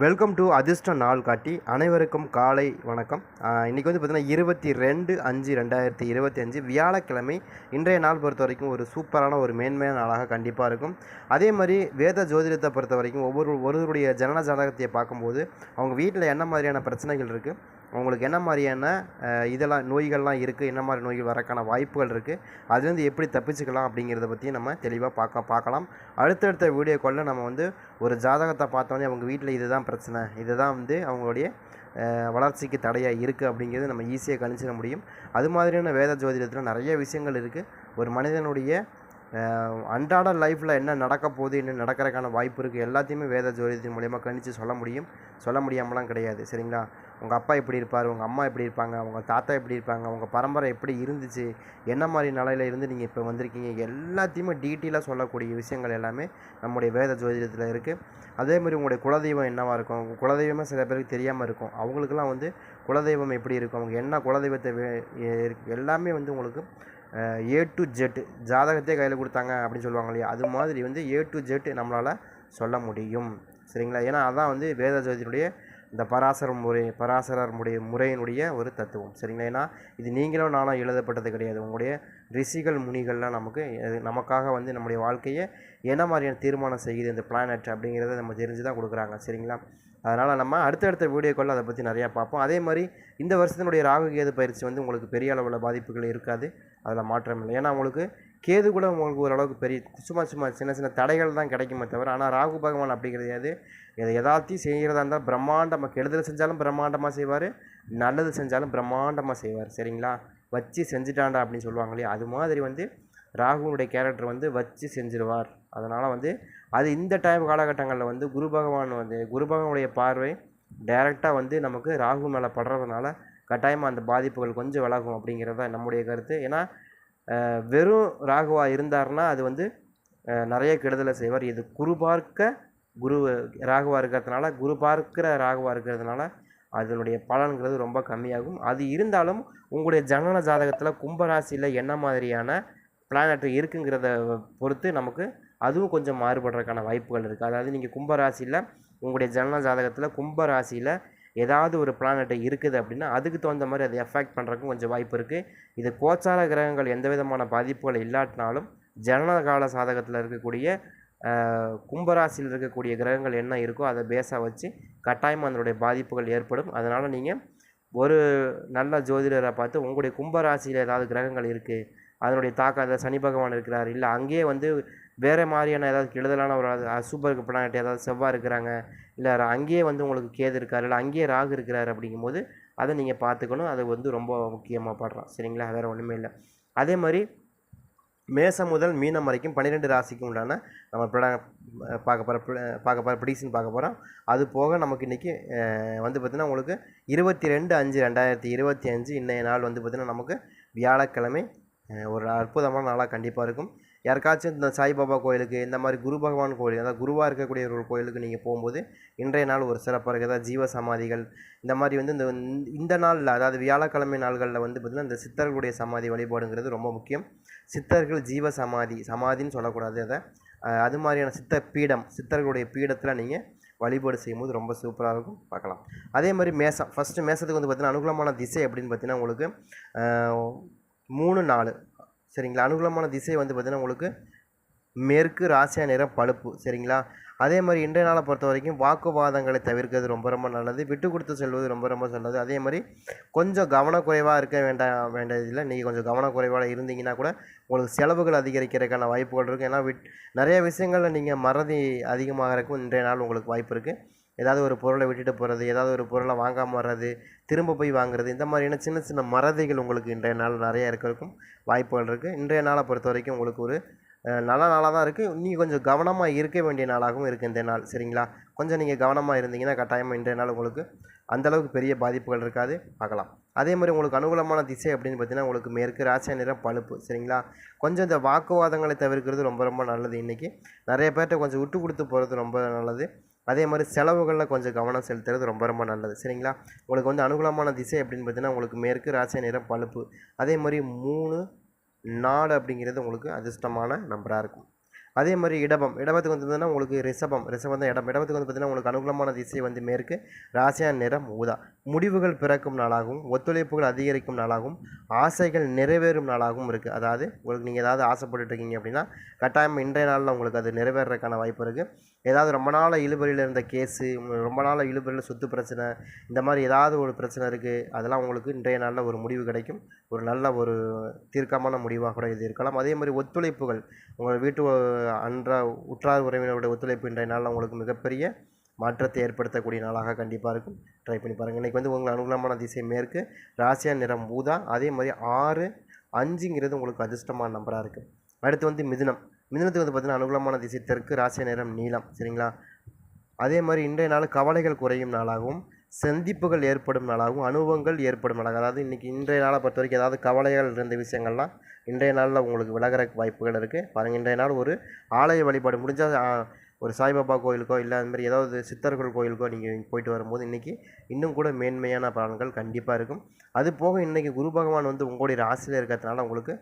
Welcome to அதிர்ஷ்ட நாள் காட்டி அனைவருக்கும் காலை வணக்கம். இன்றைக்கி வந்து பார்த்திங்கன்னா இருபத்தி ரெண்டு அஞ்சு ரெண்டாயிரத்தி இருபத்தி அஞ்சு வியாழக்கிழமை. இன்றைய நாள் பொறுத்த வரைக்கும் ஒரு சூப்பரான ஒரு மேன்மையான நாளாக கண்டிப்பாக இருக்கும். அதே மாதிரி வேத ஜோதிடத்தை பொறுத்த வரைக்கும் ஒவ்வொரு ஒருவருடைய ஜனன ஜாதகத்தை பார்க்கும்போது அவங்க வீட்டில் என்ன மாதிரியான பிரச்சனைகள் இருக்குது அவங்களுக்கு என்ன மாதிரியான இதெல்லாம் நோய்கள்லாம் இருக்குது என்ன மாதிரி நோய்கள் வரக்கான வாய்ப்புகள் இருக்குது அதுலேருந்து எப்படி தப்பிச்சுக்கலாம் அப்படிங்கிறத பற்றி நம்ம தெளிவாக பார்க்க பார்க்கலாம் அடுத்தடுத்த வீடியோக்குள்ள நம்ம வந்து ஒரு ஜாதகத்தை பார்த்தோன்னே அவங்க வீட்டில் இதுதான் பிரச்சனை இதுதான் வந்து அவங்களுடைய வளர்ச்சிக்கு தடையாக இருக்குது அப்படிங்கிறது நம்ம ஈஸியாக கணிச்சிட முடியும். அது மாதிரியான வேத ஜோதிடத்தில் நிறைய விஷயங்கள் இருக்குது ஒரு மனிதனுடைய அன்றாட லைஃப்பில் என்ன நடக்க போகுது என்ன நடக்கிறதுக்கான வாய்ப்பு இருக்குது எல்லாத்தையுமே வேத ஜோதிடத்தின் மூலயமா கணிச்சு சொல்ல முடியும். சொல்ல முடியாமலாம் கிடையாது சரிங்களா? உங்கள் அப்பா எப்படி இருப்பார்? உங்கள் அம்மா எப்படி இருப்பாங்க? உங்கள் தாத்தா எப்படி இருப்பாங்க? உங்கள் பரம்பரை எப்படி இருந்துச்சு? என்ன மாதிரி நிலையில இருந்து நீங்கள் இப்போ வந்திருக்கீங்க? எல்லாத்தையுமே டீட்டெயிலாக சொல்லக்கூடிய விஷயங்கள் எல்லாமே நம்முடைய வேத ஜோதிடத்தில் இருக்குது அதே மாதிரி உங்களுடைய குலதெய்வம் என்னவாக இருக்கும்? உங்கள் குலதெய்வமே சில பேருக்கு தெரியாமல் இருக்கும். அவங்களுக்குலாம் வந்து குலதெய்வம் எப்படி இருக்கும்? அவங்க என்ன குலதெய்வத்தை எல்லாமே வந்து உங்களுக்கு ஏ டு ஜெட் ஜாதகத்தையே கையில் கொடுத்தாங்க அப்படின்னு சொல்லுவாங்க இல்லையா? அது மாதிரி வந்து ஏ டு ஜெட் நம்மளால் சொல்ல முடியும். சரிங்களா? ஏன்னா அதான் வந்து வேத ஜோதியினுடைய இந்த பராசர முறை பராசரர் முறை முறையினுடைய ஒரு தத்துவம். சரிங்களா? ஏன்னா இது நீங்களும் நானும் எழுதப்பட்டது கிடையாது. உங்களுடைய ரிஷிகள் முனிகள்லாம் நமக்கு நமக்காக வந்து நம்முடைய வாழ்க்கையை என்ன மாதிரியான தீர்மானம் செய்யுது இந்த பிளானட் அப்படிங்கிறத நம்ம தெரிஞ்சு தான் கொடுக்குறாங்க. சரிங்களா? அதனால் நம்ம அடுத்தடுத்த வீடியோக்களில் அதை பற்றி நிறையா பார்ப்போம். அதே மாதிரி இந்த வருஷத்தினுடைய ராகு கேது பயிற்சி வந்து உங்களுக்கு பெரிய அளவில் பாதிப்புகள் இருக்காது. அதில் மாற்றம் இல்லை. ஏன்னா உங்களுக்கு கேது கூட உங்களுக்கு ஓரளவுக்கு பெரிய சும்மா சும்மா சின்ன சின்ன தடைகள் தான் கிடைக்குமே தவிர ஆனால் ராகு பகவான் அப்படி கிடையாது இதை எதாத்தையும் செய்கிறதா இருந்தால் பிரம்மாண்டமாக கெடுதல் செஞ்சாலும் பிரம்மாண்டமாக செய்வார் நல்லது செஞ்சாலும் பிரம்மாண்டமாக செய்வார் சரிங்களா? வச்சு செஞ்சுட்டாண்டா அப்படின்னு சொல்லுவாங்க இல்லையா? அது மாதிரி வந்து ராகுனுடைய கேரக்டர் வந்து வச்சு செஞ்சிருவார். அதனால் வந்து அது இந்த டைம் காலகட்டங்களில் வந்து குரு பகவான் வந்து குரு பகவானுடைய பார்வை டைரெக்டாக வந்து நமக்கு ராகு மேலே படுறதுனால கட்டாயமாக அந்த பாதிப்புகள் கொஞ்சம் விலகும் அப்படிங்கிறது தான் நம்முடைய கருத்து. ஏன்னா வெறும் ராகுவா இருந்தார்னா அது வந்து நிறைய கெடுதலை செய்வார். இது குரு பார்க்க குரு ராகுவா இருக்கிறதுனால குரு பார்க்கிற ராகுவா இருக்கிறதுனால அதனுடைய பலன்கிறது ரொம்ப கம்மியாகும். அது இருந்தாலும் உங்களுடைய ஜனன ஜாதகத்தில் கும்பராசியில் என்ன மாதிரியான பிளானட் இருக்குங்கிறத பொறுத்து நமக்கு அதுவும் கொஞ்சம் மாறுபடுறதுக்கான வாய்ப்புகள் இருக்குது அதாவது நீங்கள் கும்பராசியில் உங்களுடைய ஜனன ஜாதகத்தில் கும்பராசியில் ஏதாவது ஒரு பிளானட் இருக்குது அப்படின்னா அதுக்கு தகுந்த மாதிரி அதை எஃபெக்ட் பண்ணுறக்கும் கொஞ்சம் வாய்ப்பு இருக்குது இது கோச்சார கிரகங்கள் எந்த விதமான பாதிப்புகள் இல்லாட்டினாலும் ஜனன கால சாதகத்தில் இருக்கக்கூடிய கும்பராசியில் இருக்கக்கூடிய கிரகங்கள் என்ன இருக்கோ அதை பேஸாக வச்சு கட்டாயமாக அதனுடைய பாதிப்புகள் ஏற்படும். அதனால் நீங்கள் ஒரு நல்ல ஜோதிடரை பார்த்து உங்களுடைய கும்பராசியில் ஏதாவது கிரகங்கள் இருக்குது அதனுடைய தாக்கம் அதை சனி பகவான் இருக்கிறார் இல்லை அங்கேயே வந்து வேறு மாதிரியான ஏதாவது கெடுதலான ஒரு சூப்பர் பிளானட் ஏதாவது செவ்வாய் இருக்கிறாங்க இல்லை அங்கேயே வந்து உங்களுக்கு கேது இருக்கார் இல்லை அங்கேயே ராகு இருக்கிறார் அப்படிங்கும்போது அதை நீங்கள் பார்த்துக்கணும். அது வந்து ரொம்ப முக்கியமாக படுறோம். சரிங்களா? வேறு ஒன்றுமே இல்லை. அதே மாதிரி மேசம் முதல் மீனம் வரைக்கும் பன்னிரெண்டு ராசிக்கும் உண்டான நம்ம ப்ரொட பார்க்க போகிற பார்க்க போகிற ப்ரிடிஷன் பார்க்க போகிறோம் அது போக நமக்கு இன்றைக்கி வந்து பார்த்திங்கன்னா உங்களுக்கு இருபத்தி ரெண்டு அஞ்சு ரெண்டாயிரத்தி இருபத்தி அஞ்சு இன்றைய நாள் வந்து பார்த்திங்கன்னா நமக்கு வியாழக்கிழமை ஒரு அற்புதமான நாளாக கண்டிப்பாக இருக்கும். யாருக்காச்சும் இந்த சாய்பாபா கோயிலுக்கு இந்த மாதிரி குரு பகவான் கோயில் அதாவது குருவாக இருக்கக்கூடிய ஒரு கோயிலுக்கு நீங்கள் போகும்போது இன்றைய நாள் ஒரு சிறப்பாக இருக்குது அதாவது ஜீவ சமாதிகள் இந்த மாதிரி வந்து இந்த இந்த நாளில் அதாவது வியாழக்கிழமை நாள்களில் வந்து பார்த்திங்கன்னா இந்த சித்தர்களுடைய சமாதி வழிபாடுங்கிறது ரொம்ப முக்கியம். சித்தர்கள் ஜீவ சமாதி சமாதின்னு சொல்லக்கூடாது அதை. அது மாதிரியான சித்த பீடம் சித்தர்களுடைய பீடத்தில் நீங்கள் வழிபாடு செய்யும்போது ரொம்ப சூப்பராக இருக்கும். பார்க்கலாம். அதே மாதிரி மேசம் ஃபஸ்ட்டு மேசத்துக்கு வந்து பார்த்திங்கன்னா அனுகூலமான திசை அப்படின்னு பார்த்தீங்கன்னா உங்களுக்கு மூணு நாலு சரிங்களா? அனுகூலமான திசை வந்து பார்த்திங்கன்னா உங்களுக்கு மேற்கு ராசியா நிறம் பழுப்பு சரிங்களா? அதே மாதிரி இன்றைய நாளை பொறுத்த வரைக்கும் வாக்குவாதங்களை தவிர்க்கிறது ரொம்ப ரொம்ப நல்லது. விட்டு கொடுத்து செல்வது ரொம்ப ரொம்ப நல்லது. அதே மாதிரி கொஞ்சம் கவனக்குறைவாக இருக்க வேண்டாம் வேண்டியதில்லை. நீங்கள் கொஞ்சம் கவனக்குறைவாக இருந்தீங்கன்னா கூட உங்களுக்கு செலவுகள் அதிகரிக்கிறதுக்கான வாய்ப்புகள் இருக்குது ஏன்னா விட் நிறைய விஷயங்களில் நீங்கள் மறதி அதிகமாகறதுக்கும் இன்றைய நாள் உங்களுக்கு வாய்ப்பு இருக்குது ஏதாவது ஒரு பொருளை விட்டுட்டு போகிறது ஏதாவது ஒரு பொருளை வாங்காமல் வர்றது திரும்ப போய் வாங்குறது இந்த மாதிரியான சின்ன சின்ன மறதிகள் உங்களுக்கு இன்றைய நாள் நிறைய இருக்கிறதுக்கும் வாய்ப்புகள் இருக்குது இன்றைய நாளை பொறுத்த வரைக்கும் உங்களுக்கு ஒரு நல்ல நாளாக தான் இருக்குது நீங்கள் கொஞ்சம் கவனமாக இருக்க வேண்டிய நாளாகவும் இருக்குது இந்த நாள். சரிங்களா? கொஞ்சம் நீங்கள் கவனமாக இருந்தீங்கன்னா கட்டாயமாக இன்றைய நாள் உங்களுக்கு அந்தளவுக்கு பெரிய பாதிப்புகள் இருக்காது. பார்க்கலாம். அதே மாதிரி உங்களுக்கு அனுகூலமான திசை அப்படின்னு பார்த்தீங்கன்னா உங்களுக்கு மேற்கு ராசியா நிறம் பழுப்பு. சரிங்களா? கொஞ்சம் இந்த வாக்குவாதங்களை தவிர்க்கிறது ரொம்ப ரொம்ப நல்லது இன்றைக்கி நிறைய பேர்கிட்ட கொஞ்சம் விட்டு கொடுத்து போகிறது ரொம்ப நல்லது. அதே மாதிரி செலவுகளில் கொஞ்சம் கவனம் செலுத்துறது ரொம்ப ரொம்ப நல்லது. சரிங்களா? உங்களுக்கு வந்து அனுகூலமான திசை அப்படின்னு பார்த்தீங்கன்னா உங்களுக்கு மேற்கு ராசி நிறம் பழுப்பு. அதே மாதிரி மூணு நாலு அப்படிங்கிறது உங்களுக்கு அதிர்ஷ்டமான நம்பராக இருக்கும். அதே மாதிரி இடபம். இடபத்துக்கு வந்து பார்த்தீங்கன்னா உங்களுக்கு ரிஷபம். ரிஷபம் தான் இடம். இடபத்துக்கு வந்து பார்த்தீங்கன்னா உங்களுக்கு அனுகூலமான திசை வந்து மேற்கு ராசியான நிறம் ஊதா. முடிவுகள் பிறக்கும் நாளாகவும் ஒத்துழைப்புகள் அதிகரிக்கும் நாளாகவும் ஆசைகள் நிறைவேறும் நாளாகவும் இருக்குது அதாவது உங்களுக்கு நீங்கள் ஏதாவது ஆசைப்பட்டுட்டு இருக்கீங்க அப்படின்னா கட்டாயம் இன்றைய நாளில் உங்களுக்கு அது நிறைவேறதுக்கான வாய்ப்பு இருக்குது ஏதாவது ரொம்ப நாள் இழுபறியில் இருந்த கேஸு ரொம்ப நாளாக இழுபறியில் சொத்து பிரச்சனை இந்த மாதிரி ஏதாவது ஒரு பிரச்சனை இருக்குது அதெல்லாம் உங்களுக்கு இன்றைய நாளில் ஒரு முடிவு கிடைக்கும். ஒரு நல்ல ஒரு தீர்க்கமான முடிவாக கூட இது இருக்கலாம். அதே மாதிரி ஒத்துழைப்புகள் உங்கள் வீட்டு அன்ற உற்றார் உறவினருடைய ஒத்துழைப்பு இன்றைய நாளில் உங்களுக்கு மிகப்பெரிய மாற்றத்தை ஏற்படுத்தக்கூடிய நாளாக கண்டிப்பாக இருக்கும். ட்ரை பண்ணி பாருங்கள் இன்றைக்கி வந்து உங்களுக்கு அனுகூலமான திசை மேற்கு ராசியா நிறம் ஊதா அதே மாதிரி ஆறு அஞ்சுங்கிறது உங்களுக்கு அதிர்ஷ்டமான நம்பராக இருக்குது அடுத்து வந்து மிதுனம். மிதனத்துக்கு வந்து பார்த்திங்கன்னா அனுகூலமான திசை தெற்கு ராசியா நிறம் நீளம் சரிங்களா? அதே மாதிரி இன்றைய நாள் கவலைகள் குறையும் நாளாகவும் சந்திப்புகள் ஏற்படும் நாளாகவும் அனுபவங்கள் ஏற்படும் நாளாக அதாவது இன்றைக்கி இன்றைய நாளை பொறுத்த வரைக்கும் ஏதாவது கவலைகள் இருந்த விஷயங்கள்லாம் இன்றைய நாளில் உங்களுக்கு விலகிற வாய்ப்புகள் இருக்குது பாருங்கள் இன்றைய நாள் ஒரு ஆலய வழிபாடு முடிஞ்சால் ஒரு சாய்பாபா கோயிலுக்கோ இல்லை அந்த மாதிரி ஏதாவது சித்தர்கள் கோயிலுக்கோ நீங்கள் போயிட்டு வரும்போது இன்றைக்கி இன்னும் கூட மேன்மையான பலன்கள் கண்டிப்பாக இருக்கும். அது போக இன்றைக்கி குரு பகவான் வந்து உங்களுடைய ராசியில் இருக்கிறதுனால உங்களுக்கு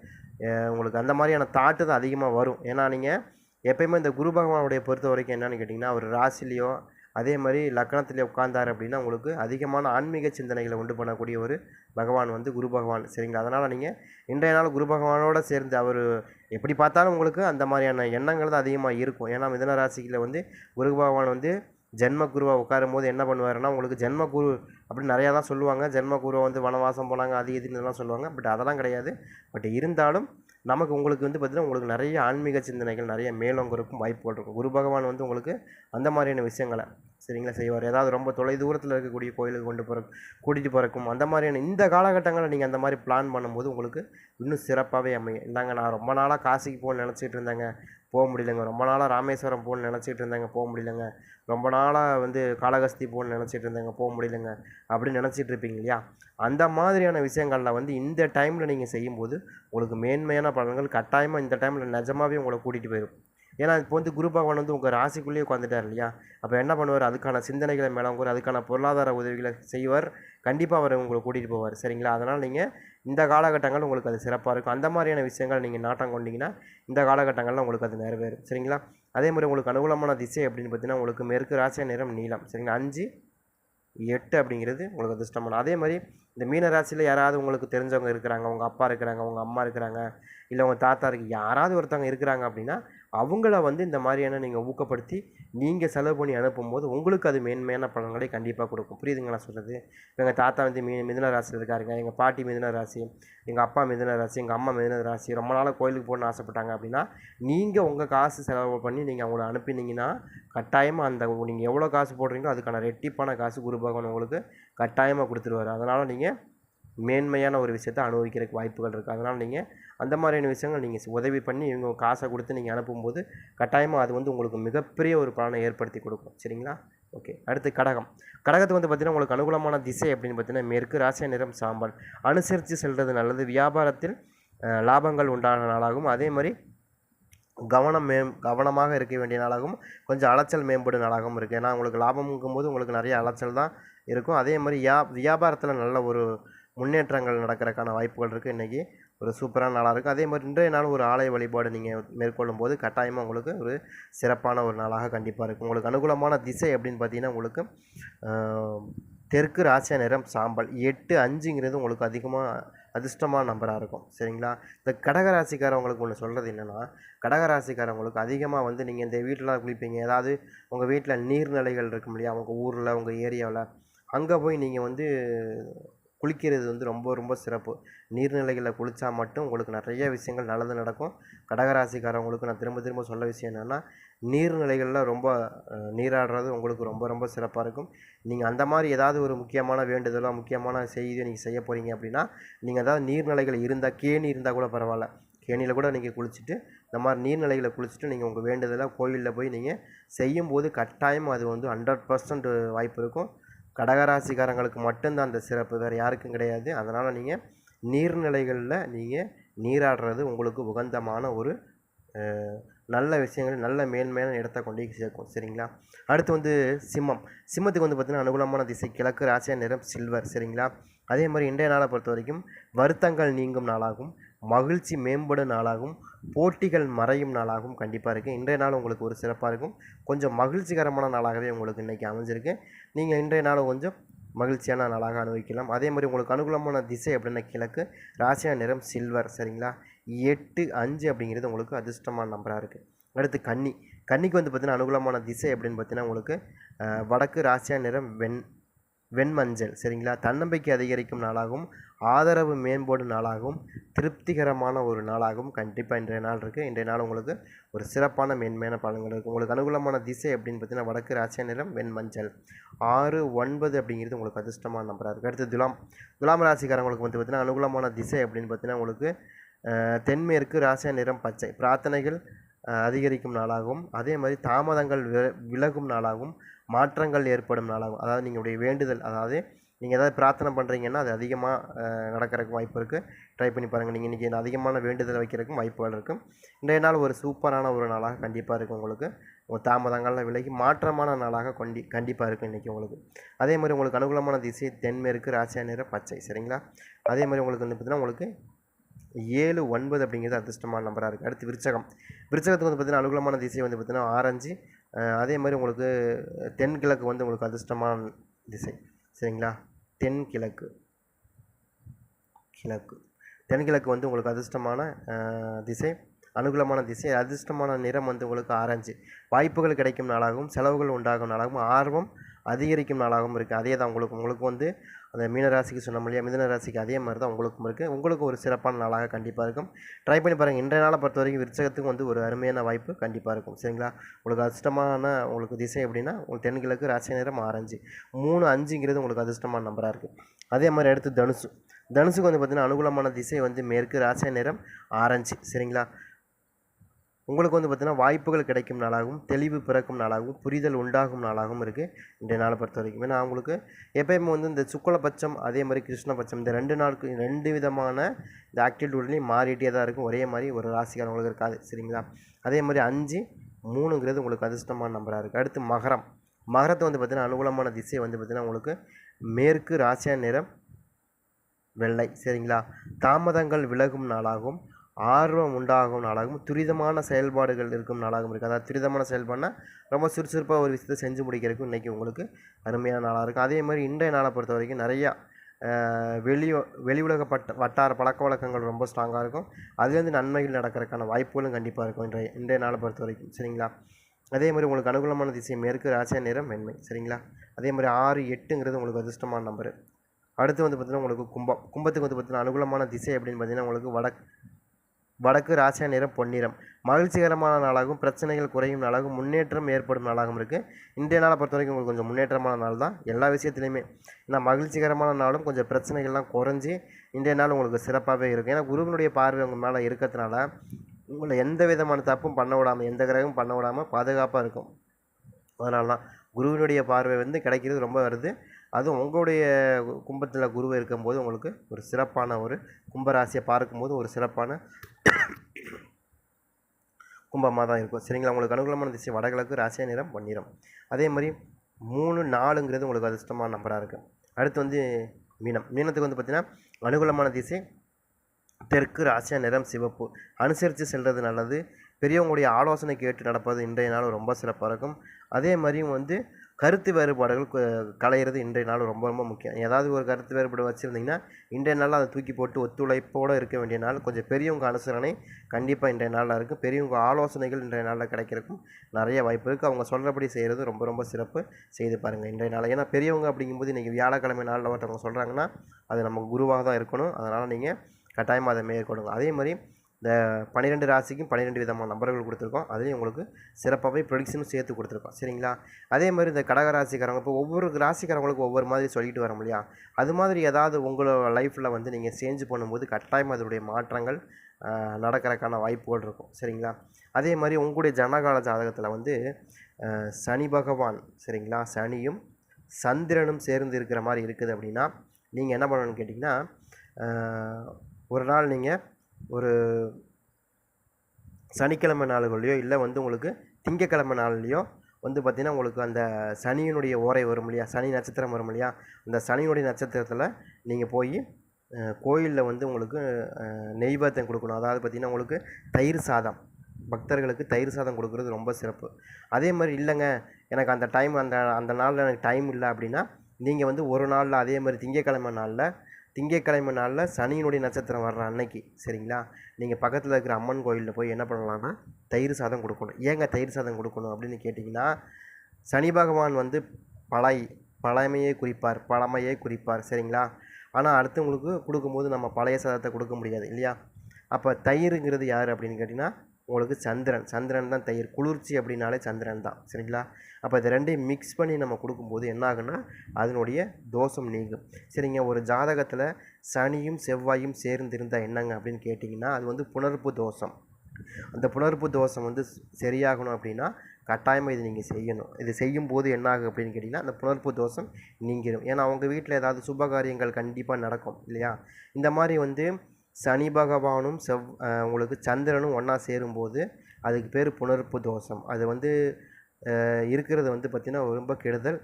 உங்களுக்கு அந்த மாதிரியான தாட்டு தான் அதிகமாக வரும். ஏன்னா நீங்கள் எப்பயுமே இந்த குரு பகவானுடைய பொறுத்த வரைக்கும் என்னென்னு கேட்டிங்கன்னா அவர் ராசிலேயோ அதே மாதிரி லக்னத்திலே உட்கார்ந்தார் அப்படின்னா உங்களுக்கு அதிகமான ஆன்மீக சிந்தனைகளை உண்டு பண்ணக்கூடிய ஒரு பகவான் வந்து குரு பகவான் சரிங்களா? அதனால் நீங்கள் இன்றைய நாள் குரு பகவானோடு சேர்ந்து அவர் எப்படி பார்த்தாலும் உங்களுக்கு அந்த மாதிரியான எண்ணங்கள் தான் அதிகமாக இருக்கும். ஏன்னா மிதன ராசியில் வந்து குரு பகவான் வந்து ஜென்ம குருவாக உட்காரும் போது என்ன பண்ணுவாருன்னா உங்களுக்கு ஜென்ம குரு அப்படின்னு நிறையா தான் சொல்லுவாங்க. ஜென்ம குருவை வந்து வனவாசம் போனாங்க அது இதுன்னு சொல்லுவாங்க. பட் அதெல்லாம் கிடையாது. பட் இருந்தாலும் நமக்கு உங்களுக்கு வந்து பார்த்திங்கன்னா உங்களுக்கு நிறைய ஆன்மீக சிந்தனைகள் நிறைய மேலோங்க இருக்கும் வாய்ப்புகள் இருக்கும். குரு பகவான் வந்து உங்களுக்கு அந்த மாதிரியான விஷயங்களை சரிங்களா செய்வார். ஏதாவது ரொம்ப தொலை தூரத்தில் இருக்கக்கூடிய கோயிலுக்கு கொண்டு போகிற கூட்டிகிட்டு போகிறக்கும் அந்த மாதிரியான இந்த காலகட்டங்களில் நீங்கள் அந்த மாதிரி பிளான் பண்ணும்போது உங்களுக்கு இன்னும் சிறப்பாகவே அமையும். இந்தாங்க நான் ரொம்ப நாளாக காசிக்கு போகணும்னு நினச்சிட்டு இருந்தேங்க. போக முடியலங்க. ரொம்ப நாளாக ராமேஸ்வரம் போகணும்னு நினச்சிட்டு இருந்தேங்க. போக முடியலங்க. ரொம்ப நாளாக வந்து காளகஸ்தி போகணும்னு நினச்சிட்டு இருந்தேங்க. போக முடியலங்க. அப்படின்னு நினச்சிட்டு இருப்பீங்க இல்லையா? அந்த மாதிரியான விஷயங்களில் வந்து இந்த டைமில் நீங்கள் செய்யும்போது உங்களுக்கு மேன்மையான பலன்கள் கட்டாயமாக இந்த டைமில் நிஜமாகவே உங்களை கூட்டிகிட்டு போயிடும் ஏன்னா இப்போ வந்து குரு பகவான் வந்து உங்கள் ராசிக்குள்ளேயே உட்காந்துட்டார் இல்லையா? அப்போ என்ன பண்ணுவார்? அதுக்கான சிந்தனைகளை மேலவங்க அதுக்கான பொருளாதார உதவிகளை செய்வார். கண்டிப்பாக அவர் உங்களை கூட்டிகிட்டு போவார். சரிங்களா? அதனால் நீங்கள் இந்த காலகட்டங்கள் உங்களுக்கு அது சிறப்பாக இருக்கும். அந்த மாதிரியான விஷயங்கள் நீங்கள் நாட்டம் கொண்டீங்கன்னா இந்த காலகட்டங்களில் உங்களுக்கு அது நிறைவேறும். சரிங்களா? அதே மாதிரி உங்களுக்கு அனுகூலமான திசை அப்படின்னு பார்த்தீங்கன்னா உங்களுக்கு மேற்கு ராசிய நிறம் நீளம் சரிங்களா? அஞ்சு எட்டு அப்படிங்கிறது உங்களுக்கு அதிர்ஷ்டமான. அதே மாதிரி இந்த மீன ராசியில் யாராவது உங்களுக்கு தெரிஞ்சவங்க இருக்கிறாங்க உங்கள் அப்பா இருக்கிறாங்க உங்கள் அம்மா இருக்கிறாங்க இல்லை உங்கள் தாத்தா இருக்கு யாராவது ஒருத்தவங்க இருக்கிறாங்க அப்படின்னா அவங்கள வந்து இந்த மாதிரியான நீங்கள் ஊக்கப்படுத்தி நீங்கள் செலவு பண்ணி அனுப்பும்போது உங்களுக்கு அது மேன்மையான பலன்களை கண்டிப்பாக கொடுக்கும். புரியுதுங்களா நான் சொல்கிறது எங்கள் தாத்தா வந்து மீ மிதுன ராசியில் இருக்காருங்க. எங்கள் பாட்டி மிதுன ராசி எங்கள் அப்பா மிதுன ராசி எங்கள் அம்மா மிதுன ராசி ரொம்ப நாளாக கோயிலுக்கு போகணுன்னு ஆசைப்பட்டாங்க அப்படின்னா நீங்கள் உங்கள் காசு செலவு பண்ணி நீங்கள் அவங்கள அனுப்பினீங்கன்னா கட்டாயமாக அந்த நீங்கள் எவ்வளோ காசு போடுறீங்களோ அதுக்கான ரெட்டிப்பான காசு குரு பகவான் உங்களுக்கு கட்டாயமாக கொடுத்துருவார். அதனால் நீங்கள் மேன்மையான ஒரு விஷயத்தை அனுபவிக்கிறதுக்கு வாய்ப்புகள் இருக்குது அதனால் நீங்கள் அந்த மாதிரியான விஷயங்கள் நீங்கள் உதவி பண்ணி இவங்க காசை கொடுத்து நீங்கள் அனுப்பும்போது கட்டாயமாக அது வந்து உங்களுக்கு மிகப்பெரிய ஒரு பலனை ஏற்படுத்தி கொடுக்கும். சரிங்களா? ஓகே. அடுத்து கடகம். கடகத்துக்கு வந்து பார்த்திங்கன்னா உங்களுக்கு அனுகூலமான திசை அப்படின்னு பார்த்தீங்கன்னா மேற்கு ராசிய நிறம் சாம்பல். அனுசரித்து செல்வது நல்லது. வியாபாரத்தில் லாபங்கள் உண்டான நாளாகவும் அதே மாதிரி கவனம் மே கவனமாக இருக்க வேண்டிய நாளாகவும் கொஞ்சம் அலைச்சல் மேம்படும் நாளாகவும் இருக்குது ஏன்னா உங்களுக்கு லாபம்ங்கும் போது உங்களுக்கு நிறைய அலைச்சல் தான் இருக்கும். அதே மாதிரி யா வியாபாரத்தில் நல்ல ஒரு முன்னேற்றங்கள் நடக்கிறதுக்கான வாய்ப்புகள் இருக்குது இன்றைக்கி ஒரு சூப்பரான நாளாக இருக்கும் அதே மாதிரி இன்றைய நாள் ஒரு ஆலய வழிபாடு நீங்கள் மேற்கொள்ளும் போது கட்டாயமாக உங்களுக்கு ஒரு சிறப்பான ஒரு நாளாக கண்டிப்பாக இருக்கும் உங்களுக்கு அனுகூலமான திசை அப்படின்னு பார்த்தீங்கன்னா உங்களுக்கு தெற்கு ராசிய நிறம் சாம்பல். எட்டு அஞ்சுங்கிறது உங்களுக்கு அதிகமாக அதிர்ஷ்டமான நம்பராக இருக்கும். சரிங்களா? இந்த கடகராசிக்காரவங்களுக்கு ஒன்று சொல்கிறது என்னென்னா கடகராசிக்காரவங்களுக்கு அதிகமாக வந்து நீங்கள் இந்த வீட்டில் குளிப்பீங்க. ஏதாவது உங்கள் வீட்டில் நீர்நிலைகள் இருக்கும் இல்லையா? உங்கள் ஊரில் உங்கள் ஏரியாவில். அங்கே போய் நீங்கள் வந்து குளிக்கிறது வந்து ரொம்ப ரொம்ப சிறப்பு. நீர்நிலைகளில் குளித்தா மட்டும் உங்களுக்கு நிறைய விஷயங்கள் நல்லது நடக்கும். கடகராசிக்காரவங்களுக்கு நான் திரும்ப திரும்ப சொல்ல விஷயம் என்னென்னா நீர்நிலைகளில் ரொம்ப நீராடுறது உங்களுக்கு ரொம்ப ரொம்ப சிறப்பாக இருக்கும். நீங்கள் அந்த மாதிரி ஏதாவது ஒரு முக்கியமான வேண்டுதலோ முக்கியமான செய்தியை நீங்கள் செய்ய போகிறீங்க அப்படின்னா நீங்கள் ஏதாவது நீர்நிலைகள் இருந்தால் கேணி இருந்தால் கூட பரவாயில்ல. கேணியில் கூட நீங்கள் குளிச்சுட்டு இந்த மாதிரி நீர்நிலைகளை குளிச்சுட்டு நீங்கள் உங்கள் வேண்டுதலாக கோவிலில் போய் நீங்கள் செய்யும்போது கட்டாயம் அது வந்து ஹண்ட்ரட் பர்சன்ட் வாய்ப்பு இருக்கும். கடகராசிக்காரங்களுக்கு மட்டும்தான் அந்த சிறப்பு வேறு யாருக்கும் கிடையாது. அதனால் நீங்கள் நீர்நிலைகளில் நீங்கள் நீராடுறது உங்களுக்கு உகந்தமான ஒரு நல்ல விஷயங்கள் நல்ல மேன்மையான இடத்த கொண்டு சேர்க்கும். சரிங்களா? அடுத்து வந்து சிம்மம். சிம்மத்துக்கு வந்து பார்த்திங்கன்னா அனுகூலமான திசை கிழக்கு ராசியா நிறம் சில்வர். சரிங்களா? அதே மாதிரி இன்றைய நாளை பொறுத்த வரைக்கும் வருத்தங்கள் நீங்கும் நாளாகும். மகிழ்ச்சி மேம்படும் நாளாகவும் போட்டிகள் மறையும் நாளாகவும் கண்டிப்பாக இருக்குது இன்றைய நாள் உங்களுக்கு ஒரு சிறப்பாக இருக்கும். கொஞ்சம் மகிழ்ச்சிகரமான நாளாகவே உங்களுக்கு இன்றைக்கி அமைஞ்சிருக்கு. நீங்கள் இன்றைய நாள் கொஞ்சம் மகிழ்ச்சியான நாளாக அனுபவிக்கலாம். அதே மாதிரி உங்களுக்கு அனுகூலமான திசை அப்படின்னா கிழக்கு ராசியா நிறம் சில்வர் சரிங்களா? எட்டு அஞ்சு அப்படிங்கிறது உங்களுக்கு அதிர்ஷ்டமான நம்பராக இருக்குது அடுத்து கன்னி. கன்னிக்கு வந்து பார்த்திங்கன்னா அனுகூலமான திசை அப்படின்னு பார்த்தீங்கன்னா உங்களுக்கு வடக்கு ராசியா நிறம் வெண் வெண்மஞ்சள் சரிங்களா? தன்னம்பிக்கை அதிகரிக்கும் நாளாகவும் ஆதரவு மேம்படும் நாளாகவும் திருப்திகரமான ஒரு நாளாகவும் கண்டிப்பாக இன்றைய நாள் இருக்குது இன்றைய நாள் உங்களுக்கு ஒரு சிறப்பான மேன்மையான பலன்கள் இருக்குது உங்களுக்கு அனுகூலமான திசை அப்படின்னு பார்த்தீங்கன்னா வடக்கு ராசிய நிறம் வெண்மஞ்சள் ஆறு ஒன்பது அப்படிங்கிறது உங்களுக்கு அதிர்ஷ்டமான நம்பராக இருக்குது அடுத்து துலாம் துலாம் ராசிக்காரங்களுக்கு வந்து பார்த்திங்கன்னா அனுகூலமான திசை அப்படின்னு பார்த்தீங்கன்னா உங்களுக்கு தென்மேற்கு ராசிய நிறம் பச்சை. பிரார்த்தனைகள் அதிகரிக்கும் நாளாகவும் அதே மாதிரி தாமதங்கள் விலகும் நாளாகவும் மாற்றங்கள் ஏற்படும் நாளாகவும் அதாவது நீங்களுடைய வேண்டுதல் அதாவது நீங்கள் ஏதாவது பிரார்த்தனை பண்ணுறீங்கன்னா அது அதிகமாக நடக்கிறதுக்கு வாய்ப்பு இருக்குது ட்ரை பண்ணி பாருங்கள் நீங்கள் இன்றைக்கி அதிகமான வேண்டுதல் வைக்கிறதுக்கும் வாய்ப்புகள் இருக்கும் இன்றைய நாள் ஒரு சூப்பரான ஒரு நாளாக கண்டிப்பாக இருக்கும் உங்களுக்கு. உங்கள் தாமதங்கள்லாம் விலகி மாற்றமான நாளாக கொண்டி கண்டிப்பாக இருக்கும் இன்றைக்கி உங்களுக்கு. அதே மாதிரி உங்களுக்கு அனுகூலமான திசை தென்மேற்கு ராசியா நிற பச்சை. சரிங்களா? அதே மாதிரி உங்களுக்கு வந்து பார்த்திங்கன்னா உங்களுக்கு ஏழு ஒன்பது அப்படிங்கிறது அதிர்ஷ்டமான நம்பராக இருக்குது அடுத்து விருச்சகம். விருச்சகத்துக்கு வந்து பார்த்திங்கன்னா அனுகூலமான திசை வந்து பார்த்திங்கன்னா ஆரஞ்சு. அதே மாதிரி உங்களுக்கு தென்கிழக்கு வந்து உங்களுக்கு அதிர்ஷ்டமான திசை. சரிங்களா? தென்கிழக்கு. கிழக்கு. தென்கிழக்கு வந்து உங்களுக்கு அதிர்ஷ்டமான திசை அனுகூலமான திசை அதிர்ஷ்டமான நிறம் வந்து உங்களுக்கு ஆரஞ்சு. வாய்ப்புகள் கிடைக்கும் நாளாகவும் செலவுகள் உண்டாகும் நாளாகவும் ஆர்வம் அதிகரிக்கும் நாளாகவும் இருக்குது அதே தான் உங்களுக்கு உங்களுக்கு வந்து அந்த மீனராசிக்கு சொன்ன இல்லையா மிதன ராசிக்கு அதே மாதிரி தான் உங்களுக்கும் இருக்குது உங்களுக்கும் ஒரு சிறப்பான நாளாக கண்டிப்பாக இருக்கும். ட்ரை பண்ணி பாருங்கள் இன்றைய நாளை பொறுத்த வரைக்கும் விருச்சகத்துக்கும் வந்து ஒரு அருமையான வாய்ப்பு கண்டிப்பாக இருக்கும். சரிங்களா? உங்களுக்கு அதிர்ஷ்டமான உங்களுக்கு திசை அப்படின்னா உங்களுக்கு தென்கிழக்கு ராசி நேரம் ஆரஞ்சு. மூணு அஞ்சுங்கிறது உங்களுக்கு அதிர்ஷ்டமான நம்பராக இருக்குது அதே மாதிரி அடுத்து தனுசு. தனுசுக்கு வந்து பார்த்திங்கன்னா அனுகூலமான திசை வந்து மேற்கு ராசி நேரம் ஆரஞ்சு. சரிங்களா? உங்களுக்கு வந்து பார்த்திங்கன்னா வாய்ப்புகள் கிடைக்கும் நாளாகவும் தெளிவு பிறக்கும் நாளாகவும் புரிதல் உண்டாகும் நாளாகவும் இருக்குது இன்றைய நாளை பொறுத்த வரைக்கும். ஏன்னா அவங்களுக்கு எப்பயுமே வந்து இந்த சுக்கலபட்சம் அதே மாதிரி கிருஷ்ணபட்சம் இந்த ரெண்டு நாளுக்கு ரெண்டு விதமான இந்த ஆக்டிவிட்டிலையும் மாறிட்டே தான் இருக்கும். ஒரே மாதிரி ஒரு ராசிக்காரங்களுக்கு இருக்காது சரிங்களா? அதே மாதிரி அஞ்சு மூணுங்கிறது உங்களுக்கு அதிர்ஷ்டமான நம்பராக இருக்குது அடுத்து மகரம். மகரத்தை வந்து பார்த்திங்கன்னா அனுகூலமான திசை வந்து பார்த்திங்கன்னா உங்களுக்கு மேற்கு ராசியா நிறம் வெள்ளை சரிங்களா? தாமதங்கள் விலகும் நாளாகவும் ஆர்வம் உண்டாகும் நாளாகவும் துரிதமான செயல்பாடுகள் இருக்கும் நாளாகவும் இருக்குது அதாவது துரிதமான செயல்பாடுனா ரொம்ப சுறுசுறுப்பாக ஒரு விஷயத்தை செஞ்சு முடிக்கிறதுக்கும் இன்றைக்கி உங்களுக்கு அருமையான நாளாக இருக்கும் அதே மாதிரி இன்றைய நாளை பொறுத்த வரைக்கும் நிறையா வெளி வெளி உலக பட்ட வட்டார பழக்க வழக்கங்கள் ரொம்ப ஸ்ட்ராங்காக இருக்கும். அதுலேருந்து நன்மைகள் நடக்கிறதுக்கான வாய்ப்புகளும் கண்டிப்பாக இருக்கும் இன்றைய இன்றைய நாளை பொறுத்த வரைக்கும். சரிங்களா? அதே மாதிரி உங்களுக்கு அனுகூலமான திசை மேற்கு ராசியா நிறம் மென்மை சரிங்களா? அதே மாதிரி ஆறு எட்டுங்கிறது உங்களுக்கு அதிர்ஷ்டமான நம்பர் அடுத்து வந்து பார்த்திங்கன்னா உங்களுக்கு கும்பம். கும்பத்துக்கு வந்து பார்த்திங்கன்னா அனுகூலமான திசை அப்படின்னு பார்த்தீங்கன்னா உங்களுக்கு வடக் வடக்கு ராசியா நிறம் பொன்னிறம். மகிழ்ச்சிகரமான நாளாகவும் பிரச்சனைகள் குறையும் நாளாகவும் முன்னேற்றம் ஏற்படும் நாளாகவும் இருக்குது இன்றைய நாளை பொறுத்த வரைக்கும் உங்களுக்கு கொஞ்சம் முன்னேற்றமான நாள் தான். எல்லா விஷயத்துலையுமே. ஏன்னா மகிழ்ச்சிகரமான நாளும் கொஞ்சம் பிரச்சனைகள்லாம் குறைஞ்சி இன்றைய நாள் உங்களுக்கு சிறப்பாகவே இருக்கும். ஏன்னா குருவினுடைய பார்வை உங்கள் மேலே இருக்கிறதுனால உங்களை எந்த விதமான தப்பும் பண்ண விடாமல் எந்த கிரகமும் பண்ண விடாமல் பாதுகாப்பாக இருக்கும். அதனால தான் குருவினுடைய பார்வை வந்து கிடைக்கிறது ரொம்ப வருது. அதுவும் உங்களுடைய கும்பத்தில் குரு இருக்கும்போது உங்களுக்கு ஒரு சிறப்பான ஒரு கும்பராசியை பார்க்கும்போது ஒரு சிறப்பான கும்பமாக தான் இருக்கும். சரிங்களா? உங்களுக்கு அனுகூலமான திசை வடகிழக்கு ராசியா நிறம் பொன்னிறம் அதே மாதிரி மூணு நாலுங்கிறது உங்களுக்கு அதிர்ஷ்டமான நம்பராக இருக்குது அடுத்து வந்து மீனம். மீனத்துக்கு வந்து பார்த்திங்கன்னா அனுகூலமான திசை தெற்கு ராசியா நிறம் சிவப்பு. அனுசரித்து செல்வது நல்லது. பெரியவங்களுடைய ஆலோசனை கேட்டு நடப்பது இன்றைய நாள் ரொம்ப சிறப்பாக இருக்கும். அதே மாதிரியும் வந்து கருத்து வேறுபாடுகள் களையிறது இன்றைய நாள் ரொம்ப ரொம்ப முக்கியம். ஏதாவது ஒரு கருத்து வேறுபாடு வச்சுருந்தீங்கன்னா இன்றைய நாளில் அதை தூக்கி போட்டு ஒத்துழைப்போடு இருக்க வேண்டிய நாள். கொஞ்சம் பெரியவங்க அனுசரணை கண்டிப்பாக இன்றைய நாளில் இருக்குது பெரியவங்க ஆலோசனைகள் இன்றைய நாளில் கிடைக்கிறதுக்கும் நிறைய வாய்ப்பு இருக்குது அவங்க சொல்கிறபடி செய்கிறது ரொம்ப ரொம்ப சிறப்பு செய்து பாருங்கள் இன்றைய நாள். ஏன்னா பெரியவங்க அப்படிங்கும்போது இன்றைக்கி வியாழக்கிழமை நாளில் ஒருத்தவங்க சொல்கிறாங்கன்னா அது நமக்கு குருவாக தான் இருக்கணும். அதனால் நீங்கள் கட்டாயமாக அதை மேற்கொள்ளுங்க. அதே மாதிரி இந்த பன்னிரெண்டு ராசிக்கும் பன்னிரெண்டு விதமான நம்பர்கள் கொடுத்துருக்கோம். அதுலேயும் உங்களுக்கு சிறப்பாகவே ப்ரொடிக்ஷனும் சேர்த்து கொடுத்துருக்கோம். சரிங்களா? அதே மாதிரி இந்த கடக ராசிக்காரங்க இப்போ ஒவ்வொரு ராசிக்காரங்களுக்கும் ஒவ்வொரு மாதிரி சொல்லிட்டு வரோம் இல்லையா? அது மாதிரி ஏதாவது உங்களோட லைஃப்பில் வந்து நீங்கள் சேஞ்ச் பண்ணும்போது கட்டாயம் அதனுடைய மாற்றங்கள் நடக்கிறக்கான வாய்ப்புகள் இருக்கும். சரிங்களா? அதே மாதிரி உங்களுடைய ஜனகால ஜாதகத்தில் வந்து சனி பகவான் சரிங்களா? சனியும் சந்திரனும் சேர்ந்து இருக்கிற மாதிரி இருக்குது அப்படின்னா நீங்கள் என்ன பண்ணணும்னு கேட்டிங்கன்னா ஒரு நாள் நீங்கள் ஒரு சனிக்கிழமை நாள்களையோ இல்லை வந்து உங்களுக்கு திங்கக்கிழமை நாள்லையோ வந்து பார்த்திங்கன்னா உங்களுக்கு அந்த சனியினுடைய ஓரை வரும் இல்லையா? சனி நட்சத்திரம் வரும் இல்லையா? அந்த சனியினுடைய நட்சத்திரத்தில் நீங்கள் போய் கோயிலில் வந்து உங்களுக்கு அஹ், நெய்வேத்தியம் கொடுக்கணும். அதாவது பார்த்திங்கன்னா உங்களுக்கு தயிர் சாதம். பக்தர்களுக்கு தயிர் சாதம் கொடுக்குறது ரொம்ப சிறப்பு. அதே மாதிரி இல்லைங்க எனக்கு அந்த டைம் அந்த அந்த நாளில் எனக்கு டைம் இல்லை அப்படின்னா நீங்கள் வந்து ஒரு நாளில் அதே மாதிரி திங்கக்கிழமை நாளில் திங்கக்கிழமை நாளில் சனியினுடைய நட்சத்திரம் வர்ற அன்னைக்கு சரிங்களா? நீங்கள் பக்கத்தில் இருக்கிற அம்மன் கோயிலில் போய் என்ன பண்ணலான்னா தயிர் சாதம் கொடுக்கணும். ஏங்க தயிர் சாதம் கொடுக்கணும் அப்படின்னு கேட்டிங்கன்னா சனி பகவான் வந்து பழை பழமையே குறிப்பார் பழமையே குறிப்பார் சரிங்களா? ஆனால் அடுத்தவங்களுக்கு கொடுக்கும்போது நம்ம பழைய சாதத்தை கொடுக்க முடியாது இல்லையா? அப்போ தயிருங்கிறது யார் அப்படின்னு கேட்டிங்கன்னா உங்களுக்கு சந்திரன் சந்திரன் தான் தயிர் குளிர்ச்சி அப்படின்னாலே சந்திரன் தான் சரிங்களா? அப்போ இது ரெண்டையும் மிக்ஸ் பண்ணி நம்ம கொடுக்கும்போது என்ன ஆகுன்னா அதனுடைய தோஷம் நீங்கும். சரிங்க ஒரு ஜாதகத்தில் சனியும் செவ்வாயும் சேர்ந்து இருந்தால் என்னங்க அப்படின்னு கேட்டிங்கன்னா அது வந்து புணர்ப்பு தோஷம். அந்த புணர்ப்பு தோஷம் வந்து சரியாகணும் அப்படின்னா கட்டாயமாக இது நீங்கள் செய்யணும். இது செய்யும்போது என்ன ஆகும் அப்படின்னு கேட்டிங்கன்னா அந்த புணர்ப்பு தோஷம் நீங்கிடும் ஏன்னா அவங்க வீட்டில் ஏதாவது சுபகாரியங்கள் கண்டிப்பாக நடக்கும் இல்லையா? இந்த மாதிரி வந்து சனி பகவானும் செவ் உங்களுக்கு சந்திரனும் ஒன்றா சேரும்போது அதுக்கு பேர் புணர்ப்பு தோஷம். அது வந்து இருக்கிறது வந்து பார்த்திங்கன்னா ரொம்ப கெடுதல்.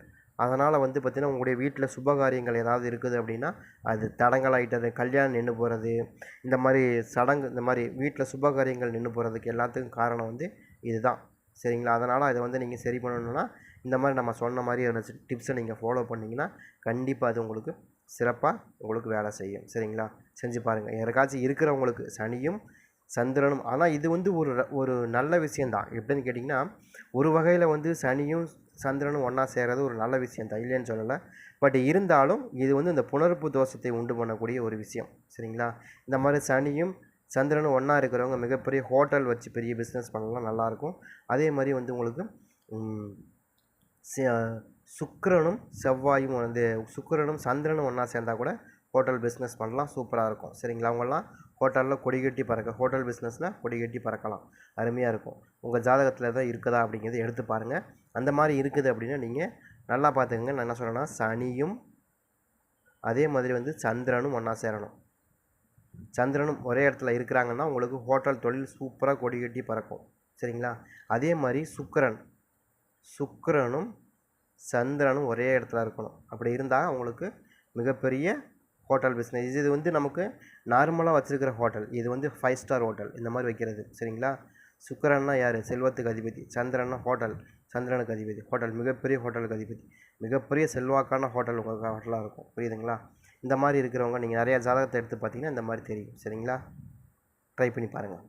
அதனால் வந்து பார்த்திங்கன்னா உங்களுடைய வீட்டில் சுபகாரியங்கள் ஏதாவது இருக்குது அப்படின்னா அது தடங்கலாயிட்டது கல்யாணம் நின்று போகிறது இந்த மாதிரி சடங்கு இந்த மாதிரி வீட்டில் சுபகாரியங்கள் நின்று போகிறதுக்கு எல்லாத்துக்கும் காரணம் வந்து இதுதான். சரிங்களா? அதனால் அதை வந்து நீங்கள் சரி பண்ணணும்னா இந்த மாதிரி நம்ம சொன்ன மாதிரி டிப்ஸை நீங்கள் ஃபாலோ பண்ணிங்கன்னா கண்டிப்பாக அது உங்களுக்கு சிறப்பாக உங்களுக்கு வேலை செய்யும். சரிங்களா? செஞ்சு பாருங்கள் யாருக்காச்சும் இருக்கிறவங்களுக்கு சனியும் சந்திரனும் ஆனால் இது வந்து ஒரு ஒரு நல்ல விஷயந்தான் எப்படின்னு கேட்டிங்கன்னா ஒரு வகையில் வந்து சனியும் சந்திரனும் ஒன்றா சேர்றது ஒரு நல்ல விஷயந்தான் இல்லைன்னு சொல்லலை. பட் இருந்தாலும் இது வந்து இந்த புணர்ப்பு தோஷத்தை உண்டு பண்ணக்கூடிய ஒரு விஷயம். சரிங்களா? இந்த மாதிரி சனியும் சந்திரனும் ஒன்றா இருக்கிறவங்க மிகப்பெரிய ஹோட்டல் வச்சு பெரிய பிஸ்னஸ் பண்ணலாம் நல்லாயிருக்கும் அதே மாதிரி வந்து உங்களுக்கு சுக்கரனும் செவ்வாயும் வந்து சுக்கரனும் சந்திரனும் ஒன்றா சேர்ந்தா கூட ஹோட்டல் பிஸ்னஸ் பண்ணலாம் சூப்பராக இருக்கும். சரிங்களா? அவங்கெல்லாம் ஹோட்டலில் கொடி கட்டி பறக்க ஹோட்டல் பிஸ்னஸில் கொடி கட்டி பறக்கலாம். அருமையாக இருக்கும். உங்கள் ஜாதகத்தில் தான் இருக்குதா அப்படிங்கிறத எடுத்து பாருங்கள் அந்த மாதிரி இருக்குது அப்படின்னா நீங்கள் நல்லா பார்த்துக்கங்க. நான் என்ன சொல்லணும்னா சனியும் அதே மாதிரி வந்து சந்திரனும் ஒன்றா சேரணும். சந்திரனும் ஒரே இடத்துல இருக்கிறாங்கன்னா உங்களுக்கு ஹோட்டல் தொழில் சூப்பராக கொடி கட்டி பறக்கும். சரிங்களா? அதே மாதிரி சுக்கரன் சுக்கரனும் சந்திரனும் ஒரே இடத்துல இருக்கணும். அப்படி இருந்தால் உங்களுக்கு மிகப்பெரிய ஹோட்டல் பிஸ்னஸ் இது வந்து நமக்கு நார்மலாக வச்சுருக்கிற ஹோட்டல் இது வந்து ஃபைவ் ஸ்டார் ஹோட்டல் இந்த மாதிரி வைக்கிறது. சரிங்களா? சுக்கரன்னா யார்? செல்வத்துக்கு அதிபதி. சந்திரன்னா ஹோட்டல் சந்திரனுக்கு அதிபதி. ஹோட்டல் மிகப்பெரிய ஹோட்டலுக்கு அதிபதி. மிகப்பெரிய செல்வாக்கான ஹோட்டல் உங்கள் ஹோட்டலாக இருக்கும். புரியுதுங்களா? இந்த மாதிரி இருக்கிறவங்க நீங்கள் நிறையா ஜாதகத்தை எடுத்து பார்த்தீங்கன்னா இந்த மாதிரி தெரியும். சரிங்களா? ட்ரை பண்ணி பாருங்கள்